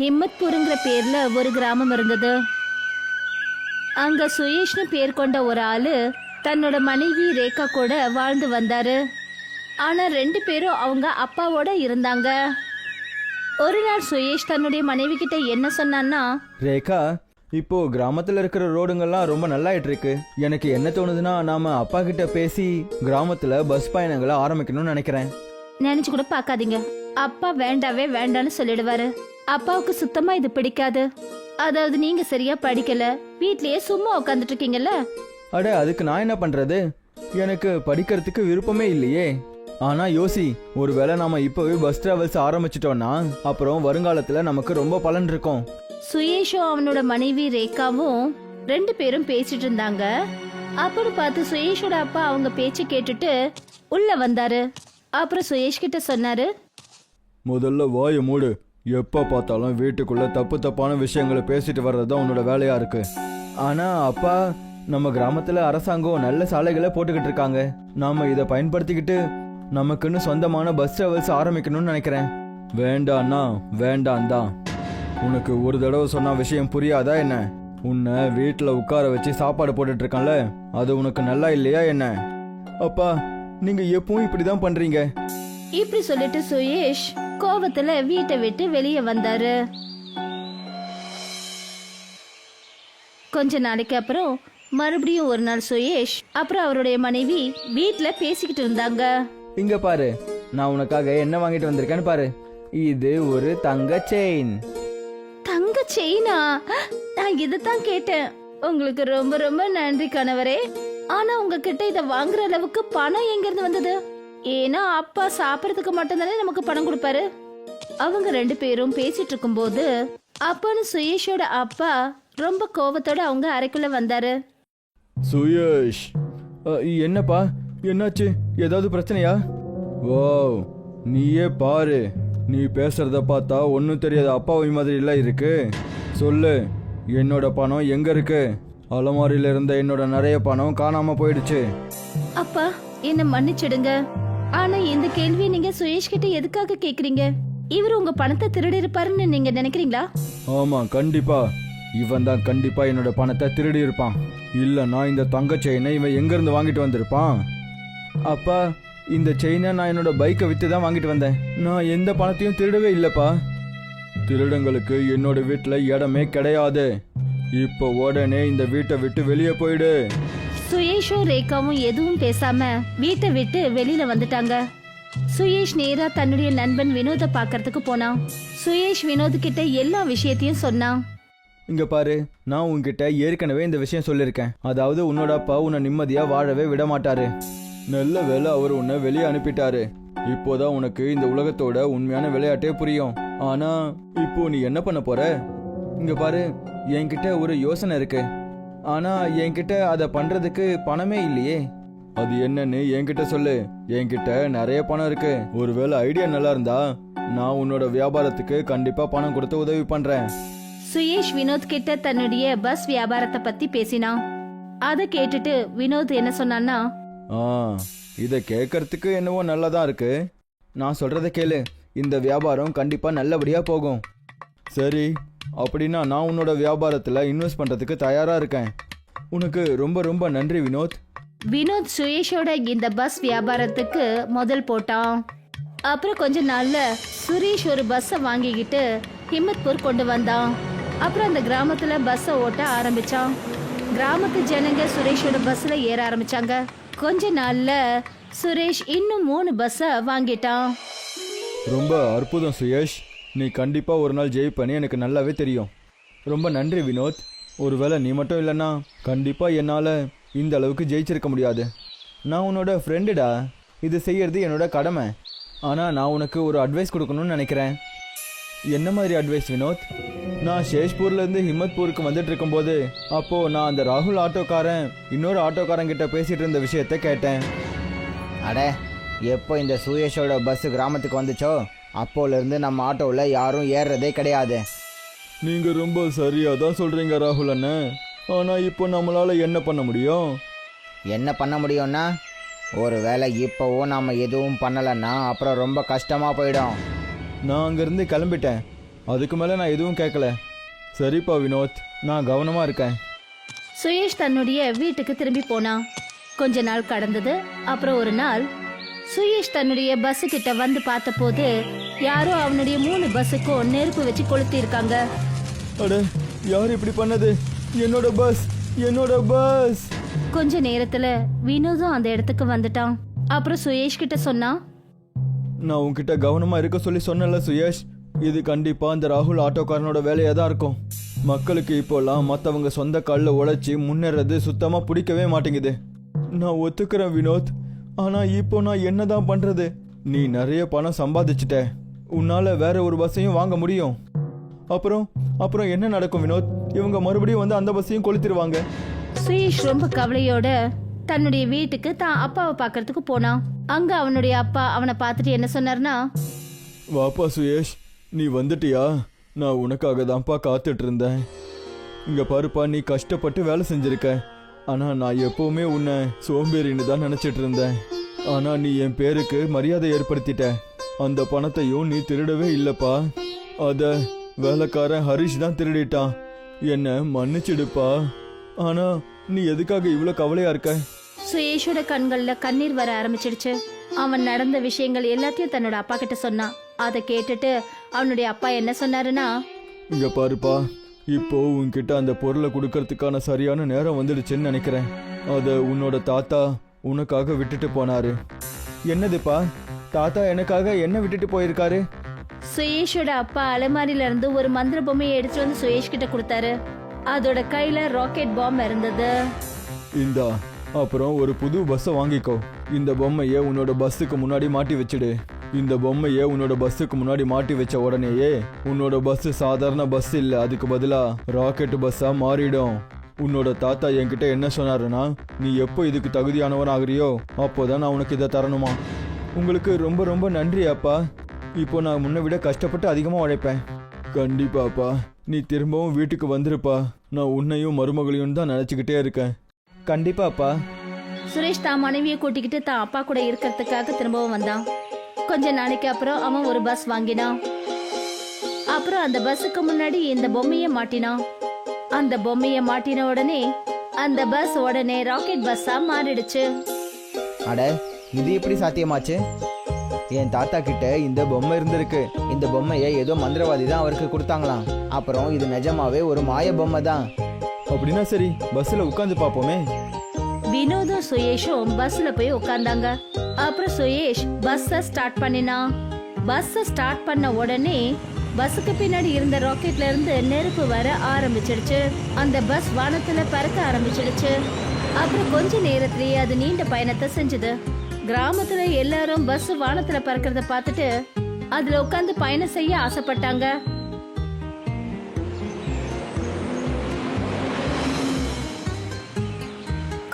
ஹிம்மத்பூருங்கிற பேர்ல ஒரு கிராமம் இருந்தது. அங்க சுயேஷ்னு பேர் கொண்ட ஒரு ஆளு தன்னோட மனைவி ரேகா கூட வாழ்ந்து வந்தாரு. ஆனா ரெண்டு பேரும் அவங்க அப்பாவோட இருந்தாங்க. ஒரு நாள் சுயேஷ் தன்னுடைய மனைவி கிட்ட என்ன சொன்னான்னா ரேகா இப்போ கிராமத்துல இருக்கிற ரோடுங்கெல்லாம் ரொம்ப நல்லாயிட்டு இருக்கு எனக்கு என்ன தோணுதுன்னா நாம அப்பா கிட்ட பேசி கிராமத்துல பஸ் பயணங்களை ஆரம்பிக்கணும்னு நினைக்கிறேன். நினைச்சு கூட பார்க்காதீங்க. அப்பா வேண்டாவே வேண்டான்னு சொல்லிடுவாரு. அப்பாவுக்கு சுத்தமா இது பிடிக்காது. அதாவது நீங்க சரியா படிக்கல வீட்லயே சும்மா உட்காந்துட்டு இருக்கீங்கல்ல அட அதுக்கு நான் என்ன பண்றது? எனக்கு படிக்கிறதுக்கு விருப்பமே இல்லையே. ஆனா யோசி ஒருவேளை நாம இப்பவே பஸ் டிராவல்ஸ் ஆரம்பிச்சிட்டோம்னா அப்புறம் வருங்காலத்துல நமக்கு ரொம்ப பலன் இருக்கும். சுயேஷும் அவனோட மனைவி ரேகாவும் ரெண்டு பேரும் பேசிட்டு இருந்தாங்க. அப்படி பார்த்து சுயேஷோட அப்பா அவங்க பேச்சு கேட்டுட்டு உள்ள வந்தாரு. அப்புறம் சுயேஷ் கிட்ட சொன்னாரு முதல்ல வாய மூடு. எப்போ பார்த்தாலும் வீட்டுக்குள்ள தப்பு தப்பான விஷயங்களை பேசிட்டு வர்றது தான் உன்னோட வேலையா இருக்கு. ஆனா அப்பா நம்ம கிராமத்துல அரசாங்கம் நல்ல சாலைகளை போட்டுக்கிட்டு இருக்காங்க. நாம இதை பயன்படுத்திக்கிட்டு நமக்குன்னு சொந்தமான பஸ் டிராவல்ஸ் ஆரம்பிக்கணும்னு நினைக்கிறேன். வேண்டாண்ணா வேண்டாம் தான் உனக்கு ஒரு தடவை சொன்ன விஷயம் புரியாதா என்ன? உன்னை வீட்டில் உட்கார வச்சு சாப்பாடு போட்டுட்டு இருக்கான்ல அது உனக்கு நல்லா இல்லையா என்ன? அப்பா நீங்க எப்பவும் இப்படி தான் பண்றீங்க. இப்படி சொல்லிட்டு சுயேஷ் கோவத்துல வீட்டை விட்டு வெளியே வந்தாரு. கொஞ்ச நாளைக்கு அப்புறம் மறுபடியும் ஒரு நாள் சுயேஷ் அப்புறம் அவருடைய மனைவி வீட்ல பேசிக்கிட்டு இருந்தாங்க. இங்க பாரு நான் உனக்காக என்ன வாங்கிட்டு வந்திருக்கேன்னு பாரு. இது ஒரு தங்க செயின் தங்க செயினா நான் இதைத்தான் கேட்டேன். உங்களுக்கு ரொம்ப ரொம்ப நன்றி கணவரே. ஆனா உங்ககிட்ட இத வாங்குற அளவுக்கு பணம் எங்க இருந்து வந்தது? ஏன்னா அப்பா சாப்பிடறதுக்கு மட்டும்தானே நமக்கு பணம் கொடுப்பாரு? அவங்க ரெண்டு பேரும் பேசிட்டு இருக்கும்போது அப்பான்னு சுயேஷோட அப்பா ரொம்ப கோவத்தோட அவங்க அறைக்குள்ள வந்தாரு. சுயேஷ். அ, என்னப்பா? என்னாச்சு? ஏதாவது பிரச்சனையா? வாவ் நீயே பாரு. நீ பேசுறத பார்த்தா ஒன்றும் தெரியாத அப்பாவை மாதிரி இல்லை இருக்கு. சொல்லு என்னோட பணம் எங்க இருக்கு? அலமாரியில இருந்த என்னோட நிறைய பணம் காணாம போயிடுச்சு. அப்பா என்ன மன்னிச்சிடுங்க. ஆனா இந்த கேள்வியை நீங்க சுயேஷ் கிட்ட எதுக்காக கேக்குறீங்க? இவர் உங்க பணத்தை திருடி இருப்பாருன்னு நீங்க நினைக்கிறீங்களா? ஆமா கண்டிப்பா. இவன் தான் கண்டிப்பா என்னோட பணத்தை திருடி இருப்பான் இல்லைன்னா இந்த தங்க செயினை இவன் எங்க இருந்து வாங்கிட்டு வந்திருப்பான்? அப்பா இந்த செயினை நான் என்னோட பைக்கை வித்து தான் வாங்கிட்டு வந்தேன். நான் எந்த பணத்தையும் திருடவே இல்லப்பா. திருடங்களுக்கு என்னோட வீட்டில் இடமே கிடையாது. இப்போ உடனே இந்த வீட்டை விட்டு வெளியே போயிடு. சுயேஷும் ரேகாவும் எதுவும் பேசாம வீட்டை விட்டு வெளியில வந்துட்டாங்க. சுயேஷ் நேரா தன்னுடைய நண்பன் வினோத பாக்கறதுக்கு போனான். சுயேஷ் வினோத் கிட்ட எல்லா விஷயத்தையும் சொன்னான். இங்க பாரு நான் உன்கிட்ட ஏற்கனவே இந்த விஷயம் சொல்லியிருக்கேன். அதாவது உன்னோட அப்பா உன்னை நிம்மதியா வாழவே விட மாட்டாரு நல்ல வேளை அவர் உன்னை வெளியே அனுப்பிட்டாரு. இப்போதான் உனக்கு இந்த உலகத்தோட உண்மையான விளையாட்டே புரியும். ஆனா இப்போ நீ என்ன பண்ண போற? இங்க பாரு என்கிட்ட ஒரு யோசனை இருக்கு. ஆனா என்கிட்ட அதை பண்றதுக்கு பணமே இல்லையே. அது என்னன்னு என்கிட்ட சொல்லு. என்கிட்ட நிறைய பணம் இருக்கு. ஒருவேளை ஐடியா நல்லா இருந்தா நான் உன்னோட வியாபாரத்துக்கு கண்டிப்பா பணம் கொடுத்து உதவி பண்றேன். சுயேஷ் வினோத் கிட்ட தன்னுடைய பஸ் வியாபாரத்தை பத்தி பேசினான். அதை கேட்டுட்டு வினோத் என்ன சொன்னான்னா ஆ இதை கேட்கறதுக்கு என்னவோ நல்லதா இருக்கு. நான் சொல்றத கேளு. இந்த வியாபாரம் கண்டிப்பா நல்லபடியா போகும். சரி அப்படின்னா நான் உன்னோட வியாபாரத்துல இன்வெஸ்ட் பண்றதுக்கு தயாரா இருக்கேன். உனக்கு ரொம்ப ரொம்ப நன்றி வினோத். வினோத் சுயேஷோட இந்த பஸ் வியாபாரத்துக்கு முதல் போட்டான். அப்புறம் கொஞ்ச நாள்ல சுரேஷ் ஒரு பஸ்ஸை வாங்கிக்கிட்டு ஹிம்மத்பூர் கொண்டு வந்தான். அப்புறம் அந்த கிராமத்துல பஸ்ஸை ஓட்ட ஆரம்பிச்சான். கிராமத்து ஜனங்க சுரேஷோட பஸ்ல ஏற ஆரம்பிச்சாங்க. கொஞ்ச நாள்ல சுரேஷ் இன்னும் மூணு பஸ்ஸை வாங்கிட்டான். ரொம்ப அற்புதம் சுயேஷ் நீ கண்டிப்பாக ஒரு நாள் ஜெயிப்பேன்னு எனக்கு நல்லாவே தெரியும். ரொம்ப நன்றி வினோத். ஒருவேளை நீ மட்டும் இல்லைன்னா கண்டிப்பாக என்னால் இந்த அளவுக்கு ஜெயிச்சிருக்க முடியாது. நான் உன்னோட ஃப்ரெண்டுடா இது செய்யறது என்னோட கடமை. ஆனால் நான் உனக்கு ஒரு அட்வைஸ் கொடுக்கணும்னு நினைக்கிறேன். என்ன மாதிரி அட்வைஸ் வினோத்? நான் ஷேஷ்பூர்லேருந்து ஹிம்மத்பூருக்கு வந்துட்டு இருக்கும்போது அப்போது நான் அந்த ராகுல் ஆட்டோக்காரன் இன்னொரு ஆட்டோக்காரங்கிட்ட பேசிகிட்டு இருந்த விஷயத்த கேட்டேன். அட எப்போ இந்த சுயேஷோட பஸ் கிராமத்துக்கு வந்துச்சோ? அப்போலேருந்து நம்ம ஆட்டோவில் யாரும் ஏறுறதே கிடையாது. நீங்க ரொம்ப சரியா தான் சொல்றீங்க ராகுல் அண்ணன் ஆனா இப்போ நம்மளால என்ன பண்ண முடியும்? என்ன பண்ண முடியும்னா ஒருவேளை இப்போவும் நாம் எதுவும் பண்ணலைன்னா அப்புறம் ரொம்ப கஷ்டமாக போயிடும். நான் அங்கிருந்து கிளம்பிட்டேன். அதுக்கு மேலே நான் எதுவும் கேட்கல. சரிப்பா வினோத். நான் கவனமாக இருக்கேன். சுயேஷ் தன்னுடைய வீட்டுக்கு திரும்பி போனான். கொஞ்ச நாள் கடந்தது அப்புறம் ஒரு நாள் சுயேஷ் தன்னுடைய பஸ் கிட்ட வந்து பார்த்தபோது யாரோ அவனுடைய மூணு பஸ்ஸுக்கும் நெருப்பு வச்சு கொளுத்தி இருக்காங்க அட யார் இப்படி பண்ணது? என்னோட பஸ் என்னோட பஸ் கொஞ்ச நேரத்துல வினோதும் அந்த இடத்துக்கு வந்துட்டான். அப்புறம் சுயேஷ் கிட்ட சொன்னான் நான் உன்கிட்ட கவனமாக இருக்க சொல்லி சொன்னல சுயேஷ். இது கண்டிப்பாக அந்த ராகுல் ஆட்டோக்காரனோட வேலையாக தான் இருக்கும். மக்களுக்கு இப்போல்லாம் மற்றவங்க சொந்த காலில் உழைச்சி முன்னேறது சுத்தமாக பிடிக்கவே மாட்டேங்குது. நான் ஒத்துக்கிறேன் வினோத். ஆனால் இப்போ நான் என்னதான் பண்ணுறது நீ நிறைய பணம் சம்பாதிச்சிட்ட. உன்னால் வேற ஒரு பஸ்ஸையும் வாங்க முடியும். அப்புறம் அப்புறம் என்ன நடக்கும் வினோத்? இவங்க மறுபடியும் வந்து அந்த பஸ்ஸையும் கொளுத்திடுவாங்க சுயேஷ் ரொம்ப கவலையோட தன்னுடைய வீட்டுக்கு தான் அப்பாவை பார்க்கறதுக்கு போனான் அங்க அவனுடைய அப்பா அவனை பார்த்துட்டு என்ன சொன்னார்னா வாப்பா சுயேஷ் நீ வந்துட்டியா? நான் உனக்காக தான்ப்பா காத்துட்டு இருந்தேன். இங்க பாருப்பா நீ கஷ்டப்பட்டு வேலை செஞ்சிருக்க. ஆனா நான் எப்பவுமே உன்னை சோம்பேறின்னு தான் நினைச்சிட்டு இருந்தேன். ஆனா நீ என் பேருக்கு மரியாதை ஏற்படுத்திட்ட. அந்த பணத்தையும் நீ திருடவே இல்லப்பா. அத வேலைக்காரன் ஹரிஷ் தான் திருடிட்டான். என்ன மன்னிச்சிடுப்பா. ஆனா நீ எதுக்காக இவ்வளோ கவலையா இருக்க? சுயேஷோட கண்கள்ல கண்ணீர் வர ஆரம்பிச்சிடுச்சு. அவன் நடந்த விஷயங்கள் எல்லாத்தையும் தன்னோட அப்பா கிட்ட சொன்னான். அதை கேட்டுட்டு அவனுடைய அப்பா என்ன சொன்னாருன்னா இங்க பாருப்பா. இப்போ உன்கிட்ட அந்த பொருளை கொடுக்கறதுக்கான சரியான நேரம் வந்துடுச்சுன்னு நினைக்கிறேன். அதை உன்னோட தாத்தா உனக்காக விட்டுட்டு போனாரு. என்னதுப்பா? தாத்தா எனக்காக என்ன விட்டுட்டு போயிருக்காரு? சுயேஷோட அப்பா அலமாரில இருந்து ஒரு மந்திர பொம்மையை எடுத்துட்டு வந்து சுயேஷ் கிட்ட கொடுத்தாரு. அதோட கையில ராக்கெட் பாம் இருந்தது. இந்தா அப்புறம் ஒரு புது பஸ்ஸை வாங்கிக்கோ. இந்த பொம்மையை உன்னோட பஸ்ஸுக்கு முன்னாடி மாட்டி வச்சுடு. இந்த பொம்மையை உன்னோட பஸ்ஸுக்கு முன்னாடி மாட்டி வச்ச உடனேயே உன்னோட பஸ் சாதாரண பஸ் இல்ல. அதுக்கு பதிலா ராக்கெட் பஸ்ஸா மாறிடும். உன்னோட தாத்தா என்கிட்ட என்ன சொன்னாருன்னா நீ எப்போ இதுக்கு தகுதியானவன் ஆகுறியோ அப்போதான் நான் உனக்கு இதை தரணுமா? உங்களுக்கு ரொம்ப ரொம்ப நன்றி அப்பா. இப்போ நான் முன்ன விட கஷ்டப்பட்டு அதிகமாக உழைப்பேன். கண்டிப்பாப்பா நீ திரும்பவும் வீட்டுக்கு வந்துருப்பா. நான் உன்னையும் மருமகளையும் தான் நினச்சிக்கிட்டே இருக்கேன். கண்டிப்பாப்பா சுரேஷ் தான் மனைவியை கூட்டிக்கிட்டு தான் அப்பா கூட இருக்கிறதுக்காக திரும்பவும் வந்தான். கொஞ்ச நாளைக்கு அப்புறம் அவன் ஒரு பஸ் வாங்கினான். அப்புறம் அந்த பஸ்ஸுக்கு முன்னாடி இந்த பொம்மையை மாட்டினான். அந்த பொம்மையை மாட்டின உடனே அந்த பஸ் உடனே ராக்கெட் பஸ்ஸா மாறிடுச்சு. அட இது எப்படி சாத்தியமாச்சு? என் தாத்தா கிட்ட இந்த பொம்மை இருந்திருக்கு. இந்த பொம்மையை ஏதோ மந்திரவாதி தான் அவருக்கு கொடுத்தாங்களாம். அப்புறம் இது நிஜமாவே ஒரு மாய பொம்மை தான். அப்படின்னா சரி பஸ்ஸில் உட்காந்து பார்ப்போமே. வினோதும் சுயேஷும் பஸ்ல போய் உட்கார்ந்தாங்க. அப்புறம் சுயேஷ் பஸ்ஸ ஸ்டார்ட் பண்ணினான் பஸ்ஸ ஸ்டார்ட் பண்ண உடனே பஸ்ஸுக்கு பின்னாடி இருந்த ராக்கெட்ல இருந்து நெருப்பு வர ஆரம்பிச்சிடுச்சு. அந்த பஸ் வானத்துல பறக்க ஆரம்பிச்சிடுச்சு. அப்புறம் கொஞ்ச நேரத்திலேயே அது நீண்ட பயணத்தை செஞ்சது. கிராமத்துல எல்லாரும் பஸ் வானத்துல பறக்கிறத பார்த்துட்டு அதுல உட்காந்து பயணம் செய்ய ஆசைப்பட்டாங்க.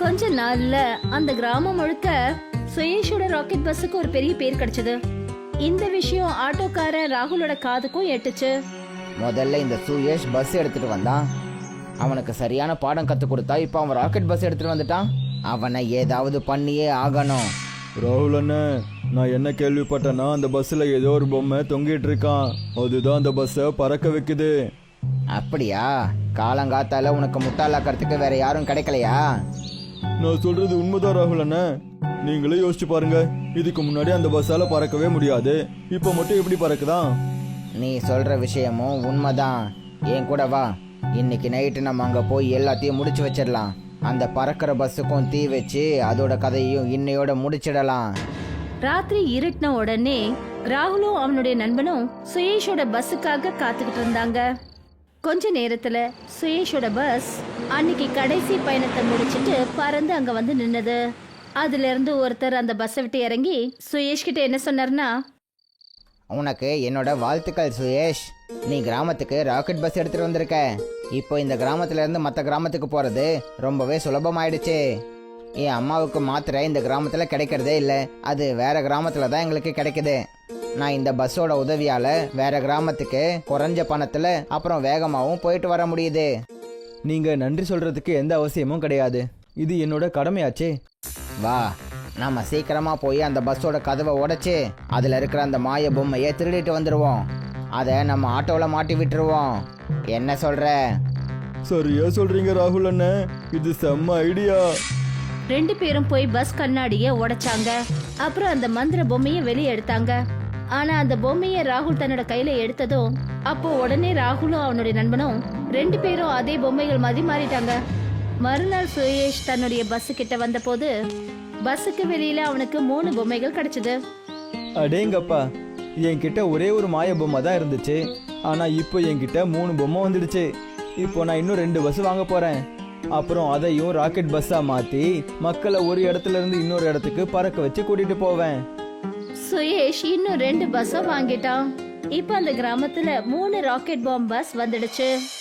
கொஞ்ச நாள்ல அந்த கிராமம் முழுக்க சுயேஷோட ராக்கெட் பஸ்ஸுக்கு ஒரு பெரிய பேர் கிடைச்சது. இந்த விஷயம் ஆட்டோக்காரன் ராகுலோட காதுக்கும் எட்டுச்சு முதல்ல இந்த சுயேஷ் பஸ் எடுத்துட்டு வந்தான். அவனுக்கு சரியான பாடம் கற்றுக் கொடுத்தா இப்போ அவன் ராக்கெட் பஸ் எடுத்துட்டு வந்துட்டான். அவனை ஏதாவது பண்ணியே ஆகணும். ராகுல் அண்ணன் நான் என்ன கேள்விப்பட்டேன்னா அந்த பஸ்ஸில் ஏதோ ஒரு பொம்மை தொங்கிட்டு இருக்கான். அதுதான் அந்த பஸ்ஸை பறக்க வைக்குது. அப்படியா? காலங்காத்தால உனக்கு முட்டாளாக்கிறதுக்கு வேற யாரும் கிடைக்கலையா? நான் சொல்றது உண்மைதான் ராகுல் அண்ணன் நீங்களே யோசிச்சு பாருங்க. இதுக்கு முன்னாடி அந்த பஸ்ஸால பறக்கவே முடியாது. இப்போ மட்டும் எப்படி பறக்குதான் நீ சொல்ற விஷயமும் உண்மைதான். என் கூட வா. இன்னைக்கு நைட்டு நம்ம அங்க போய் எல்லாத்தையும் முடிச்சு வச்சிடலாம். அந்த பறக்கிற பஸ்ஸுக்கும் தீ வச்சு அதோட கதையையும் இன்னையோட முடிச்சிடலாம். ராத்திரி இருட்டின உடனே ராகுலும் அவனுடைய நண்பனும் சுயேஷோட பஸ்ஸுக்காக காத்துக்கிட்டு இருந்தாங்க. கொஞ்ச நேரத்துல சுயேஷோட பஸ் அன்னைக்கு கடைசி பயணத்தை முடிச்சிட்டு பறந்து அங்க வந்து நின்னது. அதுல இருந்து ஒருத்தர் அந்த பஸ்ஸை விட்டு இறங்கி சுயேஷ் கிட்ட என்ன சொன்னார்னா உனக்கு என்னோட வாழ்த்துக்கள் சுயேஷ். நீ கிராமத்துக்கு ராக்கெட் பஸ் எடுத்துட்டு வந்திருக்க. இப்போ இந்த கிராமத்துல இருந்து மற்ற கிராமத்துக்கு போறது ரொம்பவே சுலபமாயிடுச்சு. என் அம்மாவுக்கு மாத்திரை இந்த கிராமத்துல கிடைக்கிறதே இல்லை. அது வேற கிராமத்துல தான் எங்களுக்கு கிடைக்குது. நான் இந்த பஸ்ஸோட உதவியால வேற கிராமத்துக்கு குறைஞ்ச பணத்துல அப்புறம் வேகமாகவும் போயிட்டு வர முடியுது. நீங்க நன்றி சொல்றதுக்கு எந்த அவசியமும் கிடையாது. இது என்னோட கடமையாச்சே. வா நாம சீக்கிரமா போய் அந்த பஸ்ஸோட கதவை உடைச்சு அதுல இருக்கிற அந்த மாய பொம்மையை திருடிட்டு வந்துருவோம். அதை நம்ம ஆட்டோவில் மாட்டி விட்டுருவோம். என்ன சொல்ற? சரியா சொல்றீங்க ராகுல் அண்ணன் இது செம்ம ஐடியா. ரெண்டு பேரும் போய் பஸ் கண்ணாடிய உடைச்சாங்க. அப்புறம் அந்த மந்திர பொம்மைய வெளியே எடுத்தாங்க. ஆனா அந்த பொம்மைய ராகுல் தன்னோட கையில எடுத்ததும் அப்போ உடனே ராகுலும் அவனுடைய நண்பனும் ரெண்டு பேரும் அதே பொம்மைகள் மாதிரி மாறிட்டாங்க. மறுநாள் சுயேஷ் தன்னுடைய பஸ் கிட்ட வந்தபோது பஸ்ஸுக்கு வெளியில அவனுக்கு மூணு பொம்மைகள் கிடைச்சது. அடேங்கப்பா என்கிட்ட ஒரே ஒரு மாய பொம்மை தான் இருந்துச்சு. ஆனா இப்போ என்கிட்ட மூணு பொம்மை வந்துடுச்சு. இப்போ நான் இன்னும் ரெண்டு பஸ் வாங்க போறேன். அப்புறம் அதையும் ராக்கெட் பஸ்ஸா மாத்தி மக்களை ஒரு இடத்துல இருந்து இன்னொரு இடத்துக்கு பறக்க வச்சு கூட்டிட்டு போவேன். சுயேஷ் இன்னும் ரெண்டு பஸ்ஸும் வாங்கிட்டான். இப்ப அந்த கிராமத்துல மூணு ராக்கெட் பாம் பஸ் வந்துடுச்சு.